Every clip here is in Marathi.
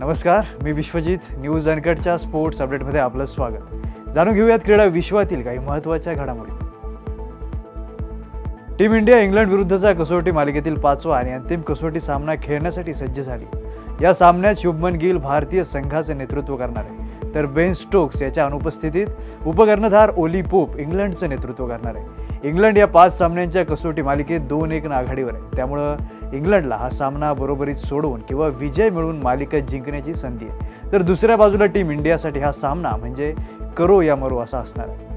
नमस्कार मी विश्वजित न्यूज अनकटच्या स्पोर्ट्स अपडेटमध्ये आपलं स्वागत. जाणून घेऊयात क्रीडा विश्वातील काही महत्त्वाच्या घडामोडी. टीम इंडिया इंग्लंड विरुद्धचा कसोटी मालिकेतील पाचवा आणि अंतिम कसोटी सामना खेळण्यासाठी सज्ज झाली. या सामन्यात शुभमन गिल भारतीय संघाचे नेतृत्व करणार आहे. तर बेन स्टोक्स याच्या अनुपस्थितीत उपकर्णधार ओली पोप इंग्लंडचं नेतृत्व करणार आहे. इंग्लंड या पाच सामन्यांच्या कसोटी मालिकेत दोन एक आघाडीवर आहे. त्यामुळं इंग्लंडला हा सामना बरोबरीत सोडवून किंवा विजय मिळवून मालिका जिंकण्याची संधी आहे. तर दुसऱ्या बाजूला टीम इंडियासाठी हा सामना म्हणजे करो या मरो असा असणार आहे.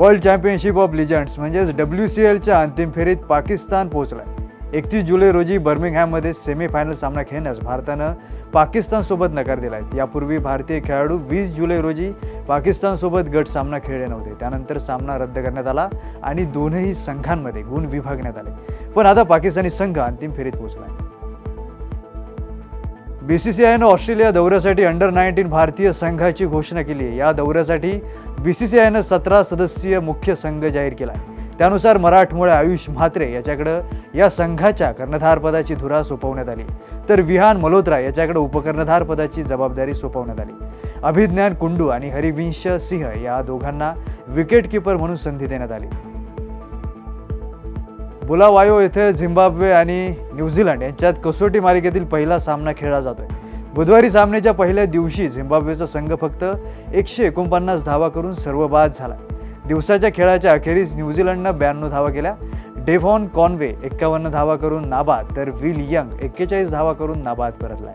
वर्ल्ड चॅम्पियनशिप ऑफ लिजंड्स म्हणजेच डब्ल्यू सी एलच्या अंतिम फेरीत पाकिस्तान पोहोचलाय. एकतीस जुलै रोजी बर्मिंगहॅममध्ये सेमीफायनल सामना खेळण्यास भारतानं पाकिस्तानसोबत नकार दिला आहे यापूर्वी भारतीय खेळाडू वीस जुलै रोजी पाकिस्तानसोबत गट सामना खेळले नव्हते. त्यानंतर सामना रद्द करण्यात आला आणि दोनही संघांमध्ये गुण विभागण्यात आले. पण आता पाकिस्तानी संघ अंतिम फेरीत पोहोचला आहे बी सी सी आयनं ऑस्ट्रेलिया दौऱ्यासाठी अंडर नाईन्टीन भारतीय संघाची घोषणा केली आहे. या दौऱ्यासाठी बी सी सी आयनं सतरा सदस्यीय मुख्य संघ जाहीर केला आहे. त्यानुसार मराठमोळे आयुष म्हात्रे याच्याकडं या संघाच्या कर्णधारपदाची धुरा सोपवण्यात आली. तर विहान मल्होत्रा याच्याकडे उपकर्णधारपदाची जबाबदारी सोपवण्यात आली. अभिज्ञान कुंडू आणि हरिविंश सिंह या दोघांना विकेटकीपर म्हणून संधी देण्यात आली. बुलावायो येथे झिम्बाब्वे आणि न्यूझीलंड यांच्यात कसोटी मालिकेतील पहिला सामना खेळला जातोय. बुधवारी सामन्याच्या पहिल्या दिवशी झिम्बाब्वेचा संघ फक्त एकशे एकोणपन्नास धावा करून सर्व बाद झाला दिवसाच्या खेळाच्या अखेरीस न्यूझीलंडनं ब्याण्णव धावा केल्या. डेव्हॉन कॉनवे एक्कावन्न धावा करून नाबाद तर विल यंग एक्केचाळीस धावा करून नाबाद परतलाय.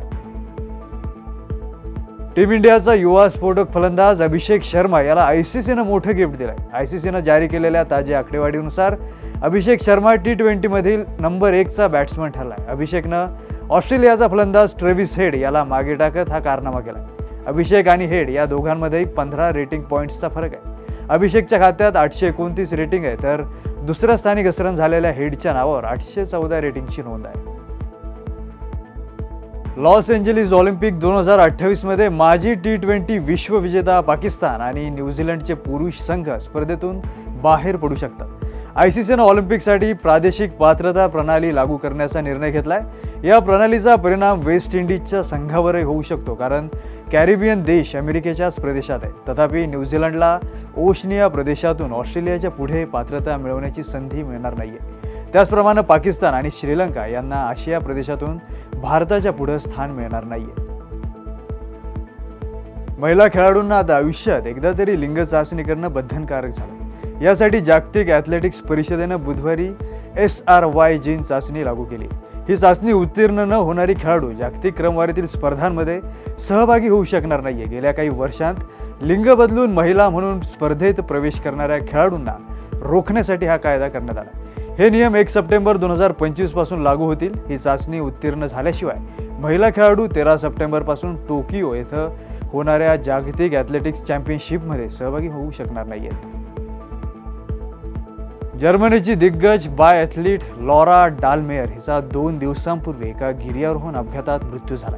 टीम इंडियाचा युवा स्फोटक फलंदाज अभिषेक शर्मा याला आय सी सीनं मोठं गिफ्ट दिलं आहे आय सी सीनं जारी केलेल्या ताज्या आकडेवारीनुसार अभिषेक शर्मा टी ट्वेंटीमधील नंबर एकचा बॅट्समन ठरला आहे अभिषेकनं ऑस्ट्रेलियाचा फलंदाज ट्रेव्हिस हेड याला मागे टाकत हा कारनामा केला अभिषेक आणि हेड या दोघांमध्येही पंधरा रेटिंग पॉईंट्सचा फरक आहे. अभिषेकच्या खात्यात आठशे एकोणतीस रेटिंग आहे तर दुसऱ्या स्थानी घसरण झालेल्या हेडच्या नावावर आठशे चौदा रेटिंगची नोंद आहे. लॉस एंजलिस ऑलिम्पिक दोन हजार अठ्ठावीसमध्ये माजी टी ट्वेंटी विश्वविजेता पाकिस्तान आणि न्यूझीलंडचे पुरुष संघ स्पर्धेतून बाहेर पडू शकतात. आय सी सीनं ऑलिम्पिकसाठी प्रादेशिक पात्रता प्रणाली लागू करण्याचा निर्णय घेतला आहे या प्रणालीचा परिणाम वेस्ट इंडिजच्या संघावरही होऊ शकतो कारण कॅरिबियन देश अमेरिकेच्याच प्रदेशात आहे. तथापि न्यूझीलंडला ओशनिया प्रदेशातून ऑस्ट्रेलियाच्या पुढे पात्रता मिळवण्याची संधी मिळणार नाही आहे त्याचप्रमाणे पाकिस्तान आणि श्रीलंका यांना आशिया प्रदेशातून भारताच्या पुढे स्थान मिळणार नाहीये. महिला खेळाडूंना आता आयुष्यात एकदा तरी लिंग चाचणी करणं बंधनकारक झालं. यासाठी जागतिक ॲथलेटिक्स परिषदेनं बुधवारी एस आर वाय जीन चाचणी लागू केली. ही चाचणी उत्तीर्ण न होणारी खेळाडू जागतिक क्रमवारीतील स्पर्धांमध्ये सहभागी होऊ शकणार नाहीये. गेल्या काही वर्षांत लिंग बदलून महिला म्हणून स्पर्धेत प्रवेश करणाऱ्या खेळाडूंना रोखण्यासाठी हा कायदा करण्यात आला. हे नियम एक सप्टेंबर दोन हजार पंचवीसपासून लागू होतील. ही चाचणी उत्तीर्ण झाल्याशिवाय महिला खेळाडू तेरा सप्टेंबरपासून टोकियो येथं होणाऱ्या जागतिक ॲथलेटिक्स चॅम्पियनशिपमध्ये सहभागी होऊ शकणार नाही आहेत जर्मनीची दिग्गज बाय ॲथलीट लॉरा डालमेयर हिचा दोन दिवसांपूर्वी एका गिर्यारोहण अपघातात मृत्यू झाला.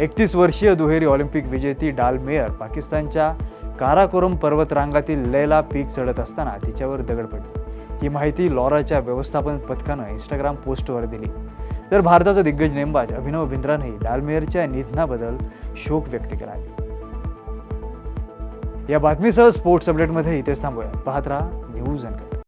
एकतीस वर्षीय दुहेरी ऑलिम्पिक विजेती डालमेयर पाकिस्तानच्या काराकोरम पर्वतरांगातील लैला पीक चढत असताना तिच्यावर दगड पडली. ही माहिती लॉराच्या व्यवस्थापन पथकानं इंस्टाग्राम पोस्टवर दिली. तर भारताचा दिग्गज नेमबाज अभिनव बिंद्रानंही लालमेरच्या निधनाबद्दल शोक व्यक्त केला आहे. या बातमीसह स्पोर्ट्स अपडेटमध्ये इथेच थांबूया. पाहत राहा न्यूज अँड